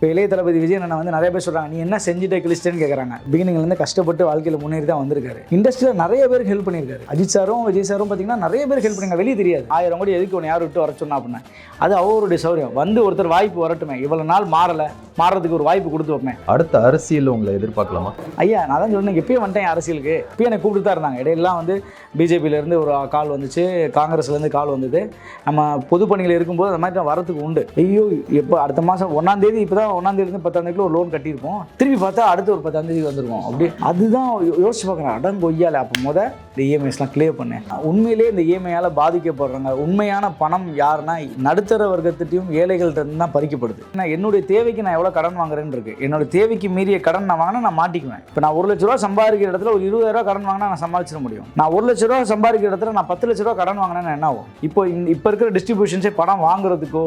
இப்போ இளைய தளபதி விஜய் அண்ணன் வந்து நிறைய பேர் சொல்கிறாங்க நீ என்ன செஞ்சுட்டே கிழிச்சிட்டேன்னு கேட்குறாங்க பிகினிங்லேருந்து கஷ்டப்பட்டு வாழ்க்கையில் முன்னேறி தான் வந்திருக்காரு. இண்டஸ்ட்ரியில் நிறைய பேருக்கு ஹெல்ப் பண்ணியிருக்காரு. அஜித் சாரும் விஜய் சாரும் பார்த்தீங்கன்னா நிறைய பேருக்கு ஹெல்ப் பண்ணிருக்காங்க வெளியே தெரியாது. ஆயிரம் கோடி எதுக்கு ஒன்று யார் விட்டு வர சொன்னா அப்படின்னா. அது அவருடைய சௌரியம். வந்து ஒருத்தர் வாய்ப்பு வரட்டுமே. இவ்வளோ நாள் மாறலை. மாறுறதுக்கு ஒரு வாய்ப்பு கொடுத்து வைப்பேன் அடுத்த அரசியல் உங்களை எதிர்பார்க்கலாமா? ஐயா நான் தான் சொன்னேன். எப்பயும் வந்துட்டேன் அரசியலுக்கு. இப்பயும் என்னை கூப்பிட்டு தான் இருந்தாங்க. இடையெல்லாம் வந்து பிஜேபியிலேருந்து ஒரு கால் வந்துச்சு. காங்கிரஸ்லேருந்து கால் வந்தது. நம்ம பொது பணிகள் இருக்கும்போது அந்த மாதிரி தான் வரத்துக்கு உண்டு. ஐயோ எப்போ அடுத்த மாதம் ஒன்றாம் தேதி இப்போ தான் ஒன்றாம் தேதி ஒரு லோன் கட்டியிருப்போம் திருப்பி பார்த்தா அடுத்து ஒரு பத்தாந்தேதி வந்திருக்கும். அப்படி அதுதான் யோசிச்சு பார்க்குறேன். அடம் கொய்யால அப்போ முத இந்த இஎம்ஐஸ்லாம் கிளியர் பண்ணேன். உண்மையிலேயே இந்த இஎம்ஐயால் பாதிக்கப்படுறாங்க உண்மையான பணம் யாருன்னா நடுத்தர வர்க்கத்திட்டையும் ஏழைகள்கிட்ட இருந்து தான் பறிக்கப்படுது. ஏன்னா என்னுடைய தேவைக்கு நான் எவ்வளோ கடன் வாங்குறேன்னு இருக்கு. என்னோட தேவைக்கு மீறிய கடன் நான் வாங்கினா நான் மாட்டிக்குவேன். இப்போ நான் ஒரு லட்ச ரூபா சம்பாதிக்கிற இடத்துல ஒரு இருபதாயிரம் ரூபா கடன் வாங்கினா நான் சமாளிச்சிட முடியும். நான் ஒரு லட்ச ரூபா சம்பாதிக்கிற இடத்துல நான் பத்து லட்ச ரூபா கடன் வாங்கினேன்னா என்ன ஆகும்? இப்போ இப்போ இருக்கிற டிஸ்ட்ரிபியூஷன்ஸே படம் வாங்குறதுக்கோ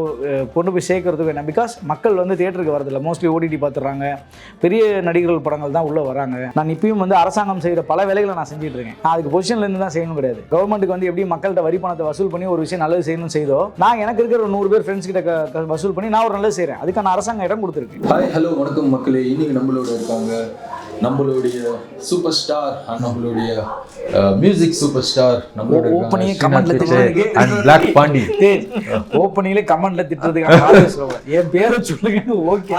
கொண்டு போய் சேர்க்கறதுக்கோ என்ன? பிகாஸ் மக்கள் வந்து தேட்டருக்கு வரதில்ல. மோஸ்ட்லி ஓடிடி பார்த்துறாங்க பெரிய நடிகர்கள் படங்கள் தான் உள்ளே வராங்க. நான் இப்பயும் வந்து அரசாங்கம் செய்கிற பல வேலைகளை நான் செஞ்சுட்டு இருக்கேன். நான் அதுக்கு பொசிஷன்லேருந்து தான் செய்யணும் கிடையாது. கவர்மெண்ட்டுக்கு வந்து எப்படி மக்கள்கிட்ட வரி பணத்தை வசூல் பண்ணி ஒரு விஷயம் நல்லது செய்யணும் செய்தோ நான் எனக்கு இருக்கிற ஒரு நூறு பேர் ஃப்ரெண்ட்ஸ் கிட்ட வசூல் பண்ணி நான் ஒரு நல்லது செய்கிறேன் அதுக்கான அரசாங்கம் இடம் கொடுத்துருக்கேன் ஹாய் ஹலோ வணக்கம் மக்களே. இன்னைக்கு நம்மளோட இருக்காங்க நம்மளுடைய சூப்பர் ஸ்டார் நம்மளுடைய மியூசிக் சூப்பர் ஸ்டார் நம்மளோட இருக்காங்க. கமெண்ட்ல திட்டுறதுக்கு அண்ட் பிளாக் பாண்டி ஓப்பனிங்ல கமெண்ட்ல சொல்லுவேன். என் பேரை சொல்லுங்க okay.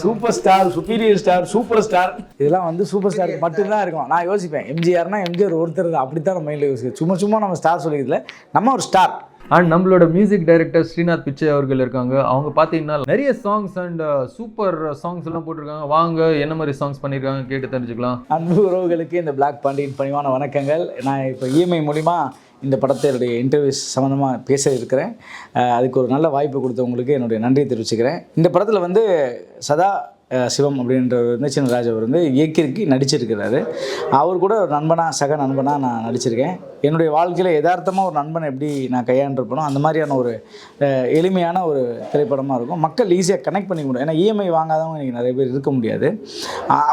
Super star superior star super star இதெல்லாம் வந்து சூப்பர் ஸ்டாருக்கு மட்டும்தான் இருக்கும். நான் யோசிப்பேன். எம்ஜிஆர்னா எம்ஜிஆர் ஒருத்தர் தான். அப்படித்தான் நம்ம மைண்டில் யோசிக்கிறேன் சும்மா சும்மா நம்ம ஸ்டார் சொல்லிக்கிறதுல. நம்ம ஒரு ஸ்டார் அண்ட் நம்மளோட மியூசிக் டைரக்டர் ஸ்ரீநாத் பிச்சை அவர்கள் இருக்காங்க. அவங்க பார்த்தீங்கன்னா நிறைய சாங்ஸ் அண்ட் சூப்பர் சாங்ஸ் எல்லாம் போட்டிருக்காங்க. வாங்க என்ன மாதிரி சாங்ஸ் பண்ணியிருக்காங்க கேட்டு தெரிஞ்சுக்கலாம். அன்பு உறவுகளுக்கு இந்த பிளாக் பாண்டியன் பணிவான வணக்கங்கள். நான் இப்போ இஎம்ஐ மூலிமா இந்த படத்தினுடைய இன்டர்வியூஸ் சம்மந்தமாக பேச இருக்கிறேன். அதுக்கு ஒரு நல்ல வாய்ப்பு கொடுத்தவங்களுக்கு என்னுடைய நன்றியை தெரிவிச்சுக்கிறேன். இந்த படத்தில் வந்து சதா சிவம் அப்படின்றவர் வந்து சின்னராஜ் அவர் வந்து இயக்கிற்கு நடிச்சிருக்கிறாரு. அவர் கூட ஒரு நண்பனாக சக நண்பனாக நான் நடிச்சிருக்கேன். என்னுடைய வாழ்க்கையில் யதார்த்தமாக ஒரு நண்பனை எப்படி நான் கையாண்டிருப்பனோ அந்த மாதிரியான ஒரு எளிமையான ஒரு திரைப்படமாக இருக்கும். மக்கள் ஈஸியாக கனெக்ட் பண்ணிக்க முடியும் ஏன்னா இஎம்ஐ வாங்காதவங்க இன்றைக்கி நிறைய பேர் இருக்க முடியாது.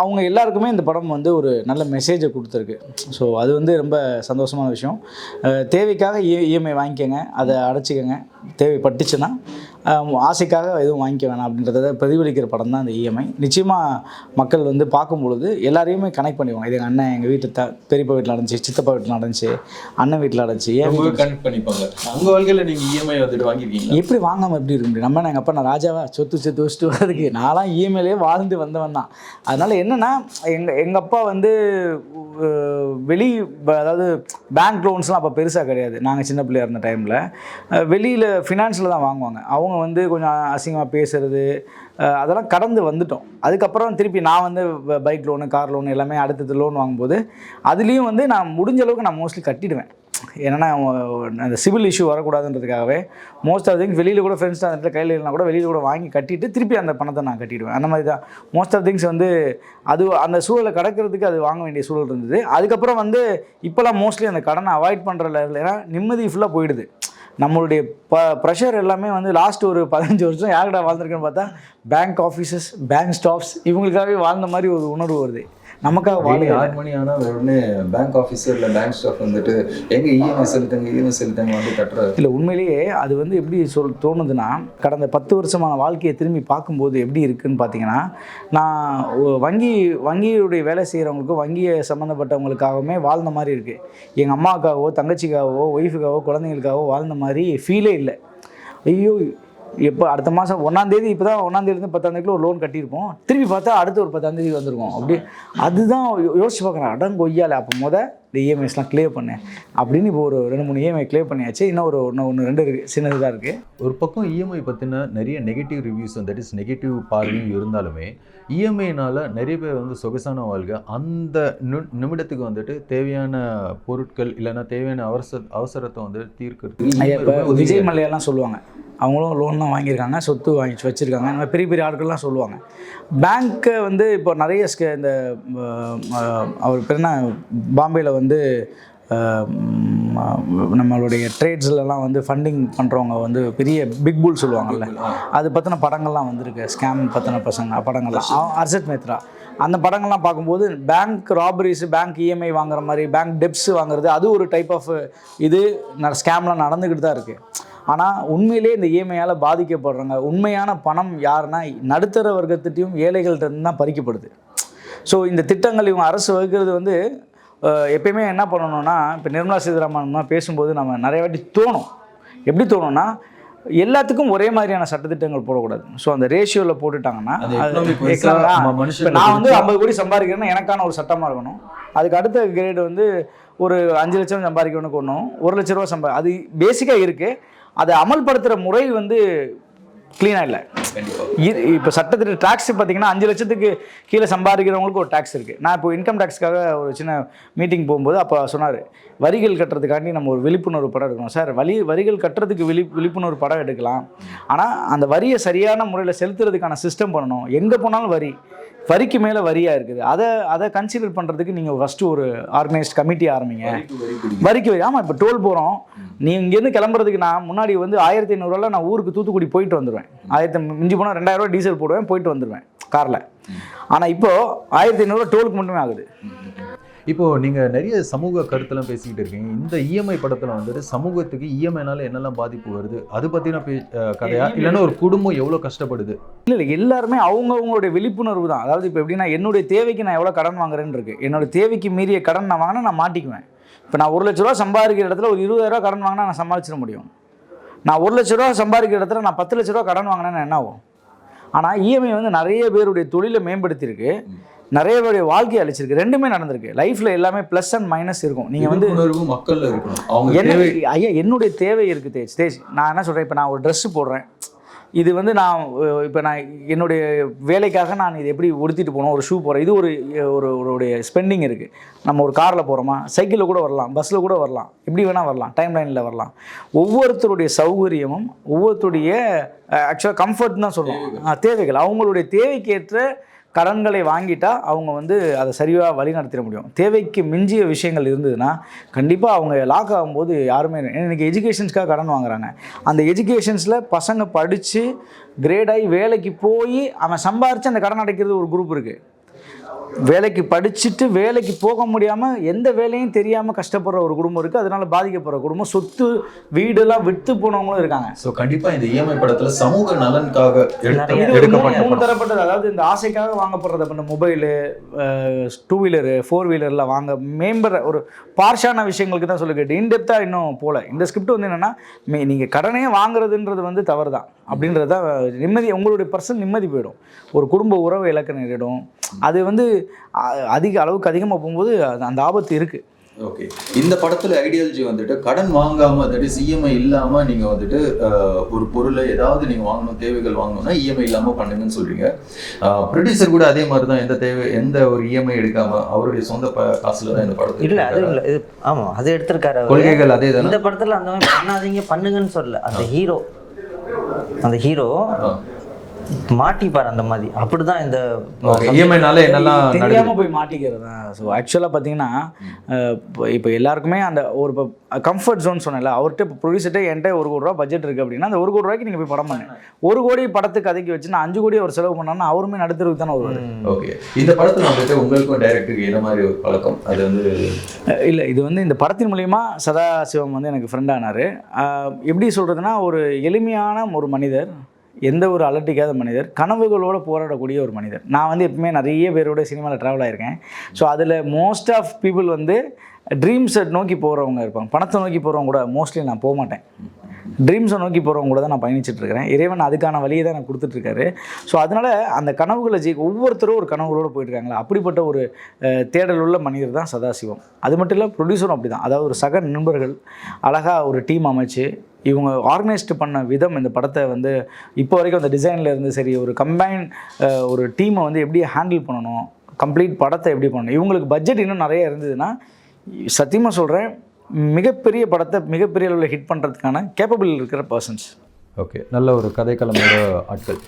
அவங்க எல்லாருக்குமே இந்த படம் வந்து ஒரு நல்ல மெசேஜை கொடுத்துருக்கு. ஸோ அது வந்து ரொம்ப சந்தோஷமான விஷயம். தேவைக்காக தேவைக்காக இஎம்ஐ வாங்கிக்கோங்க. அதை அடைச்சிக்கோங்க. தேவைப்பட்டுச்சுன்னா ஆசைக்காக எதுவும் வாங்கிக்க வேணாம் அப்படின்றத பிரதிபலிக்கிற படம் தான் இந்த இஎம்ஐ நிச்சயமாக மக்கள் வந்து பார்க்கும் பொழுது எல்லாரையுமே கனெக்ட் பண்ணிடுவாங்க இது எங்கள் அண்ணன் எங்கள் வீட்டு த பெரியப்பா வீட்டில் நடந்துச்சு சித்தப்பா வீட்டில் நடந்துச்சு அண்ணன் வீட்டில் நடந்துச்சு ஏன் கனெக்ட் பண்ணிப்பாங்க. உங்க வாழ்க்கையில நீங்க இஎம்ஐ வந்துட்டு வாங்கியிருக்கீங்களா எப்படி வாங்காமல் எப்படி இருக்க முடியும்? நம்ம எங்கள் அப்பா நான் ராஜாவா? சொத்து சொத்து வச்சுட்டு வரதுக்கு நான்லாம் இஎம்ஐலே வாழ்ந்து வந்தவன் தான். அதனால் என்னென்னா எங்கள் எங்கள் அப்பா வந்து வெளி அதாவது பேங்க் லோன்ஸ்லாம் அப்போ பெருசாக கிடையாது. நாங்கள் சின்ன பிள்ளையா இருந்த டைமில் வெளியில் ஃபினான்ஸில் தான் வாங்குவாங்க. அவங்க வந்து கொஞ்சம் அசிங்கமாக பேசுறது அதெல்லாம் கடந்து வந்துட்டோம். அதுக்கப்புறம் திருப்பி நான் வந்து பைக் லோனு கார் லோனு எல்லாமே அடுத்தது லோன் வாங்கும்போது அதுலேயும் வந்து நான் முடிஞ்ச அளவுக்கு நான் மோஸ்ட்லி கட்டிடுவேன். ஏன்னா அந்த சிவில் இஷ்யூ வரக்கூடாதுன்றதுக்காகவே மோஸ்ட் ஆஃப் திங்ஸ் வெளியில் கூட ஃப்ரெண்ட்ஸ் அந்த கையில் இல்லைனா கூட வெளியில் கூட வாங்கி கட்டிட்டு திருப்பி அந்த பணத்தை நான் கட்டிடுவேன். அந்த மாதிரி தான். மோஸ்ட் ஆஃப் திங்ஸ் வந்து அது அந்த சூழலை கடக்கிறதுக்கு அது வாங்க வேண்டிய சூழல் இருந்தது. அதுக்கப்புறம் வந்து இப்போலாம் மோஸ்ட்லி அந்த கடனை அவாய்ட் பண்ணுற லெவலில் நிம்மதி ஃபுல்லாக போயிடுது. நம்மளுடைய ப ப்ரெஷர் எல்லாமே வந்து லாஸ்ட் ஒரு பதினஞ்சு வருஷம் யார்கிட்ட வாழ்ந்துருக்குன்னு பார்த்தா பேங்க் ஆஃபீஸஸ் பேங்க் ஸ்டாஃப்ஸ் இவங்களுக்காகவே வாழ்ந்த மாதிரி ஒரு உணர்வு வருது. நமக்காக வாழை ஆறு மணி ஆனா உடனே பேங்க் ஆஃபீஸர் இல்ல பேங்க் ஸ்டாஃப் வந்துட்டு எங்க இஎம்ஐ செலுத்துங்க இஎம்ஐ செலுத்துங்க வந்து கட்டுற இல்லை உண்மையிலேயே அது வந்து எப்படி சொல் தோணுதுன்னா கடந்த பத்து வருஷமான வாழ்க்கையை திரும்பி பார்க்கும்போது எப்படி இருக்குன்னு பார்த்தீங்கன்னா நான் வங்கி வங்கியுடைய வேலை செய்கிறவங்களுக்கும் வங்கியை சம்மந்தப்பட்டவங்களுக்காகவுமே வாழ்ந்த மாதிரி இருக்குது எங்கள் அம்மாவுக்காகவோ தங்கச்சிக்காகவோ ஒய்ஃபுக்காகவோ குழந்தைங்களுக்காகவோ வாழ்ந்த மாதிரி ஃபீலே இல்லை. ஐயோ எப்போ அடுத்த மாதம் ஒன்றாந்தேதி இப்போ தான் ஒன்றாந்தேதிலேருந்து பத்தாந்தேதிக்குள்ள ஒரு லோன் கட்டியிருப்போம். திருப்பி பார்த்தா அடுத்து ஒரு பத்தாந்தேதி வந்திருக்கும் அப்படி அதுதான் யோசிச்சு பார்க்குறேன். அடம் கொய்யால அப்போ முத இந்த இஎம்ஐஸ்லாம் கிளியர் பண்ணேன். அப்படின்னு இப்போ ஒரு ரெண்டு மூணு இஎம்ஐ கிளியர் பண்ணியாச்சு. இன்னும் ஒரு ஒன்று ஒன்று ரெண்டு இருக்குது சின்னதாக இருக்குது ஒரு பக்கம் இஎம்ஐ பற்றின நிறைய negative reviews that is negative பார்வையும் இருந்தாலுமே இஎம்ஐனால நிறைய பேர் வந்து சொகுசான வாழ்க்கை அந்த நு- நிமிடத்துக்கு வந்துட்டு தேவையான பொருட்கள் இல்லைன்னா தேவையான அவசர அவசரத்தை வந்து உதவியா விஜய் மல்லையெல்லாம் சொல்லுவாங்க. அவங்களும் லோன்லாம் வாங்கியிருக்காங்க சொத்து வாங்கி வச்சுருக்காங்க இந்த மாதிரி பெரிய பெரிய ஆட்கள்லாம் சொல்லுவாங்க. பேங்க்கை வந்து இப்போ நிறைய இந்த அவர் பேர் என்ன? பாம்பேயில் வந்து ம், நம்மளுடைய ட்ரேட்ஸ்லலாம் வந்து ஃபண்டிங் பண்ணுறவங்க வந்து பெரிய பிக் புல் சொல்லுவாங்கல்ல. அது பற்றின படங்கள்லாம் வந்திருக்கு. ஸ்கேம் பற்றின பசங்க படங்கள்லாம். அர்ஷத் மேத்ரா. அந்த படங்கள்லாம் பார்க்கும்போது பேங்க் ராபரிஸ் பேங்க் இஎம்ஐ வாங்குற மாதிரி பேங்க் டெப்ஸ் வாங்குறது அது ஒரு டைப் ஆஃப் இது ஸ்கேம்லாம் நடந்துக்கிட்டு தான் இருக்குது ஆனால் உண்மையிலே இந்த இஎம்ஐயால் பாதிக்கப்படுறாங்க உண்மையான பணம் யாருன்னா நடுத்தர வர்க்கத்திட்டையும் ஏழைகள்கிட்ட தான் பறிக்கப்படுது. ஸோ இந்த திட்டங்கள் இவங்க அரசு வகுக்கிறது வந்து எப்பயுமே என்ன பண்ணணும்னா இப்போ நிர்மலா சீதாராமன் பேசும்போது நம்ம நிறைய வாட்டி தோணும். எப்படி தோணும்னா எல்லாத்துக்கும் ஒரே மாதிரியான சட்டத்திட்டங்கள் போடக்கூடாது. ஸோ அந்த ரேஷியோவில் போட்டுட்டாங்கன்னா நான் வந்து ஐம்பது கோடி சம்பாதிக்கிறேன்னா எனக்கான ஒரு சட்டமாக இருக்கணும். அதுக்கு அடுத்த கிரேடு வந்து ஒரு அஞ்சு லட்சம் சம்பாதிக்கணும்னு ஒன்றும் ஒரு லட்ச ரூபா சம்பா அது பேசிக்காக இருக்குது அதை அமல்படுத்துகிற முறை வந்து க்ளீனாக இல்லை. இது இப்போ சட்டத்திட்ட டேக்ஸ் பார்த்தீங்கன்னா அஞ்சு லட்சத்துக்கு கீழே சம்பாதிக்கிறவங்களுக்கு ஒரு டேக்ஸ் இருக்குது நான் இப்போ இன்கம் டேக்ஸ்க்காக ஒரு சின்ன மீட்டிங் போகும்போது அப்போ சொன்னார் வரிகள் கட்டுறதுக்காண்டி நம்ம ஒரு விழிப்புணர்வு படம் எடுக்கணும். சார் வரி வரிகள் கட்டுறதுக்கு விழி விழிப்புணர்வு படம் எடுக்கலாம். ஆனால் அந்த வரியை சரியான முறையில் செலுத்துறதுக்கான சிஸ்டம் பண்ணணும். எங்கே போனாலும் வரி. வரிக்கு மேலே வரியாக இருக்குது. அதை அதை கன்சிடர் பண்ணுறதுக்கு நீங்கள் ஃபஸ்ட்டு ஒரு ஆர்கனைஸ்ட் கமிட்டி ஆரம்பிங்க. வரிக்கு வரி ஆமாம் இப்போ டோல் போகிறோம் நீ இங்கேருந்து கிளம்புறதுக்கு நான் முன்னாடி வந்து ஆயிரத்தி ஐநூறுரூவா நான் ஊருக்கு தூத்துக்குடி போயிட்டு வந்துடுவேன் ஆயிரத்தி மிஞ்சி போனால் ரெண்டாயிரரூவா டீசல் போடுவேன் போயிட்டு வந்துடுவேன் காரில் ஆனால் இப்போது ஆயிரத்தி ஐநூறுரூவா டோலுக்கு மட்டுமே ஆகுது. இப்போ நீங்க நிறைய சமூக கருத்தெல்லாம் பேசிக்கிட்டு இருக்கீங்க. இந்த இஎம்ஐ படத்துல வந்துட்டு சமூகத்துக்கு இஎம்ஐனால என்னெல்லாம் பாதிப்பு வருது? அது பத்தின பே கதையா? இல்லைன்னா ஒரு குடும்பம் எவ்வளவு கஷ்டப்படுது? இல்லை இல்லை. எல்லாருமே அவங்கவுங்களுடைய விழிப்புணர்வு தான். அதாவது இப்போ எப்படின்னா என்னுடைய தேவைக்கு நான் எவ்வளோ கடன் வாங்குறேன்னு இருக்கு. என்னோட தேவைக்கு மீறிய கடன் நான் வாங்கினா நான் மாட்டிக்குவேன். இப்போ நான் ஒரு லட்ச ரூபா சம்பாதிக்கிற இடத்துல ஒரு இருபதாயிரரூவா கடன் வாங்கினா நான் சமாளிச்சிட முடியும். நான் ஒரு லட்ச ரூபா சம்பாதிக்கிற இடத்துல நான் பத்து லட்ச ரூபா கடன் வாங்கினேன்னா என்ன ஆகும்? ஆனால் இஎம்ஐ வந்து நிறைய பேருடைய தொழிலை மேம்படுத்தியிருக்கு. நிறைய பேருடைய வாழ்க்கையை அழிச்சிருக்கு. ரெண்டுமே நடந்திருக்கு. லைஃப்பில் எல்லாமே ப்ளஸ் அண்ட் மைனஸ் இருக்கும். நீங்கள் வந்து அவங்க என்ன ஐயா என்னுடைய தேவை இருக்குது தேஜ். தேஜ் நான் என்ன சொல்கிறேன் இப்போ நான் ஒரு ட்ரெஸ்ஸு போடுறேன். இது வந்து நான் இப்போ நான் என்னுடைய வேலைக்காக நான் இது எப்படி உடுத்திட்டு போகணும்? ஒரு ஷூ போடுறேன். இது ஒரு ஒரு ஒருடைய ஸ்பெண்டிங் இருக்குது நம்ம ஒரு காரில் போகிறோமா சைக்கிளில் கூட வரலாம். பஸ்ஸில் கூட வரலாம். எப்படி வேணால் வரலாம். டைம் லைனில் வரலாம். ஒவ்வொருத்தருடைய சௌகரியமும் ஒவ்வொருத்தருடைய ஆக்சுவலாக கம்ஃபர்ட் தான் சொல்லுவோம். தேவைகள். அவங்களுடைய தேவைக்கேற்ற கடன்களை வாங்கிட்டா அவங்க வந்து அதை சரியாக வழி நடத்திட முடியும். தேவைக்கு மிஞ்சிய விஷயங்கள் இருந்ததுன்னா கண்டிப்பாக அவங்க லாக் ஆகும்போது யாருமே இன்றைக்கி எஜுகேஷன்ஸ்க்காக கடன் வாங்குறாங்க. அந்த எஜுகேஷன்ஸில் பசங்க படித்து கிரேடாகி வேலைக்கு போய் அவன் சம்பாரித்து அந்த கடன் அடைக்கிறது ஒரு குரூப் இருக்குது வேலைக்கு படிச்சுட்டு வேலைக்கு போக முடியாமல் எந்த வேலையும் தெரியாமல் கஷ்டப்படுற ஒரு குடும்பம் இருக்குது அதனால பாதிக்கப்படுற குடும்பம். சொத்து வீடெல்லாம் விற்று போனவங்களும் இருக்காங்க. ஸோ கண்டிப்பா இந்த இஎம்ஐ படத்துல சமூக நலனுக்காக மூணு தரப்பட்டது. அதாவது இந்த ஆசைக்காக வாங்கப்படுறது. இந்த மொபைலு டூ வீலரு ஃபோர் வீலரில் வாங்க மேம்படுற ஒரு பார்ஷான விஷயங்களுக்கு தான் சொல்லிக்கிட்டு இன்டெப்த்தாக இன்னும் போகல இந்த ஸ்கிரிப்ட் வந்து என்னென்னா நீங்கள் கடனே வாங்குறதுன்றது வந்து தவறு தான் அப்படின்றது தான் நிம்மதி உங்களுடைய பர்சன் நிம்மதி போயிடும். ஒரு குடும்ப உறவை இழக்க நேரிடும். அது வந்து அதிக அளவுக்கு அதிகமாக போகும்போது அந்த ஆபத்து இருக்குது ஓகே இந்த படத்துல ஐடியாலஜி வந்துட்டு கடன் வாங்காம தட் இஸ் இஎம்ஐ இல்லாம நீங்க வந்துட்டு ஒரு பொருளை ஏதாவது நீங்க வாங்கணும் தேவைகள் வாங்கணும்னா இஎம்ஐ இல்லாம பண்ணுங்கன்னு சொல்றீங்க ப்ரொடியூசர் கூட அதே மாதிரி தான் எந்த தேவை எந்த ஒரு இஎம்ஐ எடுக்காம அவருடைய சொந்த காசுல தான் இந்த படத்தை இல்ல அது. இல்ல இது ஆமா அது எடுத்திருக்காரு. கொள்கைகள் அதே தானே இந்த படத்துல அந்த மாதிரி பண்ணாதீங்க பண்ணுங்கன்னு சொல்லல அந்த ஹீரோ அந்த ஹீரோ. மாட்டிப்பார் அந்த மாதிரி. அப்படிதான் இந்த இஎம்ஐனால என்னெல்லாம் நடக்குது? தெரியாமல் போய் மாட்டிக்கிறதா ஸோ ஆக்சுவலாக பார்த்தீங்கன்னா இப்போ எல்லாருக்குமே அந்த ஒரு இப்போ கம்ஃபர்ட் ஜோன் சொன்னேன்ல அவர்கிட்ட இப்போ ப்ரொடியூசர்கிட்ட என்கிட்ட ஒரு கோடி ரூபா பட்ஜெட் இருக்குது அப்படின்னா அந்த ஒரு கோடி ரூபாய்க்கு நீங்கள் போய் படம் பண்ணுங்க ஒரு கோடி படத்துக்கு கதைக்கு வச்சு நான் அஞ்சு கோடி அவர் செலவு பண்ணான்னா அவருமே நடுத்தருக்கு தானே வருவார். ஓகே. இந்த படத்துல வந்துட்டு உங்களுக்கும் டைரக்டருக்கு என்ன மாதிரி ஒரு பழக்கம்? அது வந்து இல்லை இது வந்து இந்த படத்தின் மூலிமா சதாசிவம் வந்து எனக்கு ஃப்ரெண்ட் ஆனார். எப்படி சொல்கிறதுனா ஒரு எளிமையான ஒரு மனிதர் எந்த ஒரு அலட்டிக்காத மனிதர் கனவுகளோடு போராடக்கூடிய ஒரு மனிதர். நான் வந்து எப்பவுமே நிறைய பேரோட சினிமாவில் ட்ராவல் ஆயிருக்கேன். ஸோ அதில் மோஸ்ட் ஆஃப் பீப்புள் வந்து ட்ரீம்ஸை நோக்கி போகிறவங்க இருப்பாங்க. பணத்தை நோக்கி போகிறவங்க கூட மோஸ்ட்லி நான் போக மாட்டேன். ட்ரீம்ஸை நோக்கி போகிறவங்க கூட தான் நான் பயணிச்சுட்டு இருக்கிறேன். இறைவன் அதுக்கான வழியை தான் நான் கொடுத்துட்ருக்காரு ஸோ அதனால் அந்த கனவுகளை ஜெயி ஒவ்வொருத்தரும் ஒரு கனவுகளோடு போயிட்டுருக்காங்களா அப்படிப்பட்ட ஒரு தேடல் உள்ள மனிதர் தான் சதாசிவம். அது மட்டும் இல்லை ப்ரொடியூசரும் அப்படி தான் அதாவது ஒரு சக நண்பர்கள் அழகாக ஒரு டீம் அமைச்சு இவங்க ஆர்கனைஸ்டு பண்ண விதம் இந்த படத்தை வந்து இப்போ வரைக்கும் அந்த டிசைனில் இருந்து சரி ஒரு கம்பைன் ஒரு டீமை வந்து எப்படி ஹேண்டில் பண்ணணும் கம்ப்ளீட் படத்தை எப்படி பண்ணணும் இவங்களுக்கு பட்ஜெட் இன்னும் நிறைய இருந்ததுன்னா சத்தியமாக சொல்கிறேன் மிகப்பெரிய படத்தை மிகப்பெரிய அளவில் ஹிட் பண்ணுறதுக்கான கேப்பபிள் இருக்கிற பர்சன்ஸ் ஓகே நல்ல ஒரு கதைக்களமோட ஆட்கள்.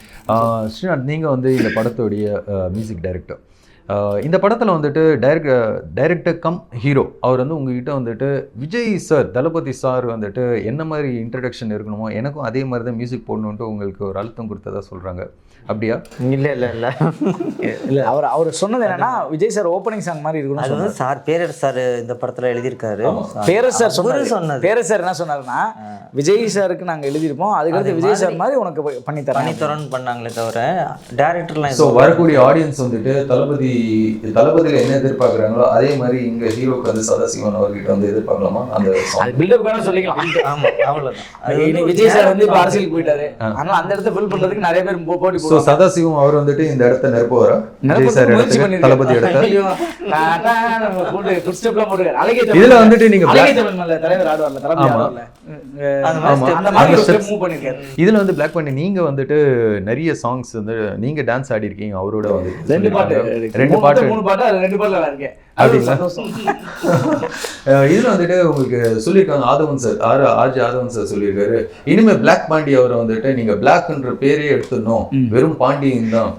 ஸ்ரீநாத் நீங்கள் வந்து இந்த படத்துடைய மியூசிக் டைரக்டர் இந்த படத்தில் வந்துட்டு டைரக்ட் டைரக்டர் கம் ஹீரோ அவர் வந்து உங்ககிட்ட வந்துட்டு விஜய் சார் தளபதி சார் வந்துட்டு என்ன மாதிரி இன்ட்ரடக்ஷன் இருக்கணுமோ எனக்கும் அதே மாதிரி தான் மியூசிக் போடணுன்ட்டு உங்களுக்கு ஒரு அழுத்தம் கொடுத்ததா சொல்கிறாங்க அப்படியா? இல்லை இல்லை இல்லை. இல்லை அவர் அவர் சொன்னது என்னன்னா விஜய் சார் ஓப்பனிங் சாங் மாதிரி இருக்கணும்னு அது சொன்னார். வந்து சார் பேரர் சார் இந்த படத்தில் எழுதியிருக்காரு. பேரஸ் சார் சொன்னார். சொன்னது. பேரஸ் சார் என்ன சொன்னாருன்னா விஜய் சாருக்கு நாங்கள் எழுதியிருப்போம். அதுக்கடுத்து விஜய் சார் மாதிரி உனக்கு பண்ணி தரேன் பனித்தரன் பண்ணாங்களே தவிர டேரக்டர்லாம் ஸோ வரக்கூடிய ஆடியன்ஸ் வந்துட்டு தளபதி தளபதியில் என்ன எதிர்பார்க்குறாங்களோ அதே மாதிரி இங்கே ஹீரோக்கு வந்து சதாசிவன் அவர்கிட்ட வந்து எதிர்பார்க்கலாமா? அந்த பில்டப் வேணா சொல்லிக்கலாம். ஆமா வந்து விஜய் சார் வந்து இப்போ அரசியலுக்கு போயிட்டாரு. அதனால அந்த இடத்த ஃபில் பண்றதுக்கு நிறைய பேர் போட்டி ஸோ சதாசிவம் அவர் வந்துட்டு இந்த இடத்த நிரப்புவாரா விஜய் சார் இடத்துக்கு. தளபதி இடத்த? இதுல வந்துட்டு நீங்க. இதுல வந்து பிளாக் பண்ணி நீங்க வந்துட்டு நிறைய சாங்ஸ் வந்து நீங்க டான்ஸ் ஆடி இருக்கீங்க அவரோட வந்து ரெண்டு பாட்டு. ரெண்டு பாட்டு. மூணு பாட்டு அது ரெண்டு பாட்டுல இருக்கேன். அப்படிங்களா? இதுல வந்துட்டு உங்களுக்கு சொல்லியிருக்காங்க Aadhavan sir R RJ Aadhavan sir சொல்லியிருக்காரு. இனிமே பிளாக் பாண்டி அவரை வந்துட்டு நீங்க பிளாக்ன்ற பேரே எடுத்துடணும். வெறும் பாண்டியன் தான்.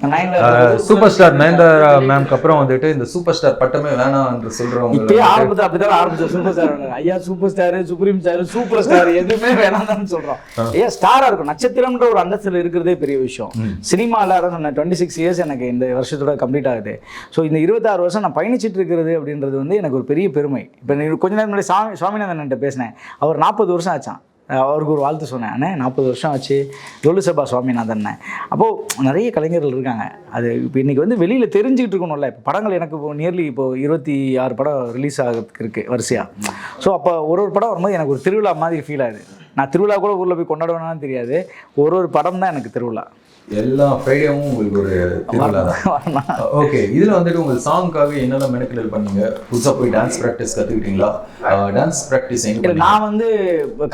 சூப்பர் ஸ்டார் நயன்தாரா மேம்க்கு அப்புறம் வந்துட்டு இந்த சூப்பர் ஸ்டார் பட்டமே வேணாம் என்று சொல்றவங்க இப்பயே ஆரம்பத்துல அப்படிதான் ஆரம்பிச்சோம் சூப்பர் ஸ்டார் ஐயா super star supreme star super star எதுவுமே வேணாம்னு சொல்றோம். ஐயா ஸ்டாரா இருக்கும் நட்சத்திரம்ன்ற ஒரு அந்தஸ்துல இருக்கிறதே பெரிய விஷயம். சினிமால அதான் சொன்னேன் டுவெண்ட்டி சிக்ஸ் இயர்ஸ் எனக்கு இந்த வருஷத்தோட கம்ப்ளீட் ஆகுது. ஸோ இந்த இருபத்தாறு வருஷம் நான் பயணிச்சிட்டு இருக்கிறது அப்படின்றது வந்து எனக்கு ஒரு பெரிய பெருமை. இப்போ கொஞ்ச நேரம் முன்னாடி சாமி சுவாமிநாதன்ட்ட பேசினேன். அவர் நாற்பது வருஷம் ஆச்சான் அவருக்கு ஒரு வாழ்த்து சொன்னேன். அண்ணே நாற்பது வருஷம் ஆச்சு. லொல்லு சபா சுவாமிநாதன் அப்போது நிறைய கலைஞர்கள் இருக்காங்க. அது இப்போ இன்றைக்கி வந்து வெளியில் தெரிஞ்சுக்கிட்டு இருக்கணும்ல. இப்போ படங்கள் எனக்கு இப்போ நியர்லி இப்போது இருபத்தி ஆறு படம் ரிலீஸ் ஆகிறதுக்கு இருக்குது வரிசையாக ஸோ அப்போ ஒரு ஒரு படம் வரும்போது எனக்கு ஒரு திருவிழா மாதிரி ஃபீல் ஆகுது. நான் திருவிழா கூட ஊரில் போய் கொண்டாடுவேனான்னு தெரியாது. ஒரு ஒரு படம் தான் எனக்கு திருவிழா. எல்லா ஃப்ரைடேவும் உங்களுக்கு ஒரு திருவிழா தான். ஓகே இதுல வந்துட்டு உங்க சாங்காக என்னென்ன மெனக்கெடல் பண்ணீங்க? புதுசா போய் டான்ஸ் ப்ராக்டிஸ் கத்துக்கிட்டீங்களா? Dance practice? நான் வந்து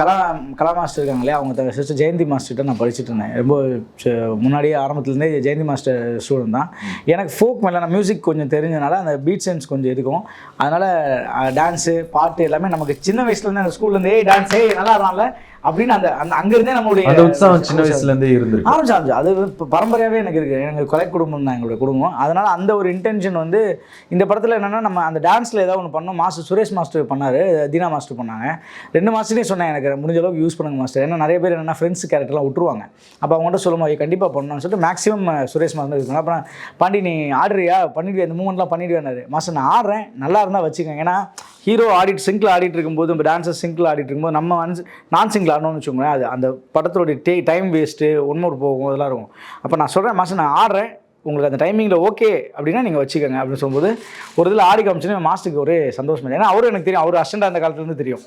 கலா கலா மாஸ்டர் இருக்காங்களே அவங்க சிஸ்டர் ஜெயந்தி மாஸ்டர்கிட்ட நான் படிச்சுட்டு இருந்தேன். ரொம்ப முன்னாடியே ஆரம்பத்துலேருந்தே ஜெயந்தி மாஸ்டர் ஸ்டூடெண்ட் தான். எனக்கு ஃபோக் மேலே நான் மியூசிக் கொஞ்சம் தெரிஞ்சனால அந்த பீட் சென்ஸ் கொஞ்சம் இருக்கும். அதனால் டான்ஸு பாட்டு எல்லாமே நமக்கு சின்ன வயசுலேருந்து அந்த ஸ்கூல்லேருந்து டான்ஸ் நல்லா இருந்தால அப்படின்னு அந்த அந்த அங்கேருந்தே நம்மளுடைய அந்த உற்சாகம் சின்ன வயசுல இருந்தே இருந்திருக்கு. ஆரம்பிச்சு ஆரம்பிச்சு. அது இப்போ பரம்பரையாகவே எனக்கு இருக்குது எனக்கு கொலை குடும்பம் தான் எங்களோட குடும்பம். அதனால் அந்த ஒரு இன்டென்ஷன் வந்து இந்த படத்தில் என்னென்னா நம்ம அந்த டான்ஸில் ஏதாவது ஒன்று பண்ணோம். மாஸ்டர் சுரேஷ் மாஸ்டர் பண்ணார். தீனா மாஸ்டர் பண்ணாங்க. ரெண்டு மாஸ்டரையும் சொன்னேன் எனக்கு. முடிஞ்ச அளவுக்கு யூஸ் பண்ணுங்க மாஸ்டர் ஏன்னா நிறைய பேர் என்னென்னா ஃப்ரெண்ட்ஸ் கேரக்டர்லாம் விட்டுருவாங்க. அப்போ அவங்கள்ட்ட சொல்லும்போது கண்டிப்பாக பண்ணணும்னு சொல்லிட்டு மேக்ஸிமம் சுரேஷ் மாஸ்டர் இருக்காங்க அப்புறம் பாண்டி நீ ஆடுறியா? பண்ணிடுவியா? இந்த மூமெண்ட்லாம் பண்ணிடுவேனாரு மாஸ்டர் நான் ஆடுறேன். நல்லா இருந்தால் வச்சுக்கோங்க. ஏன்னா ஹீரோ ஆடிட்டு சிங்கிள் ஆடிட்டு இருக்கும்போது நம்ம டான்ஸர் சிங்கிள் ஆடிட்டு இருக்கும்போது நம்ம வந்து நான் சிங்கிள் ஆடணும்னு வச்சுக்கோங்களேன் அது அந்த படத்தோடைய டே டைம் வேஸ்ட்டு ஒன்மோர் போகும் அதெல்லாம் இருக்கும். அப்போ நான் சொல்கிறேன் மாதம் நான் ஆடுறேன் உங்களுக்கு அந்த டைமிங்கில் ஓகே அப்படின்னா நீங்கள் வச்சுக்கோங்க அப்படின்னு சொல்லும்போது ஒரு இதில் ஆடி காமிச்சுன்னு மாஸ்டருக்கு ஒரே சந்தோஷம் ஏன்னா அவரும் எனக்கு தெரியும் அவர் அஸ்டண்டாக அந்த காலத்துலேருந்து தெரியும்.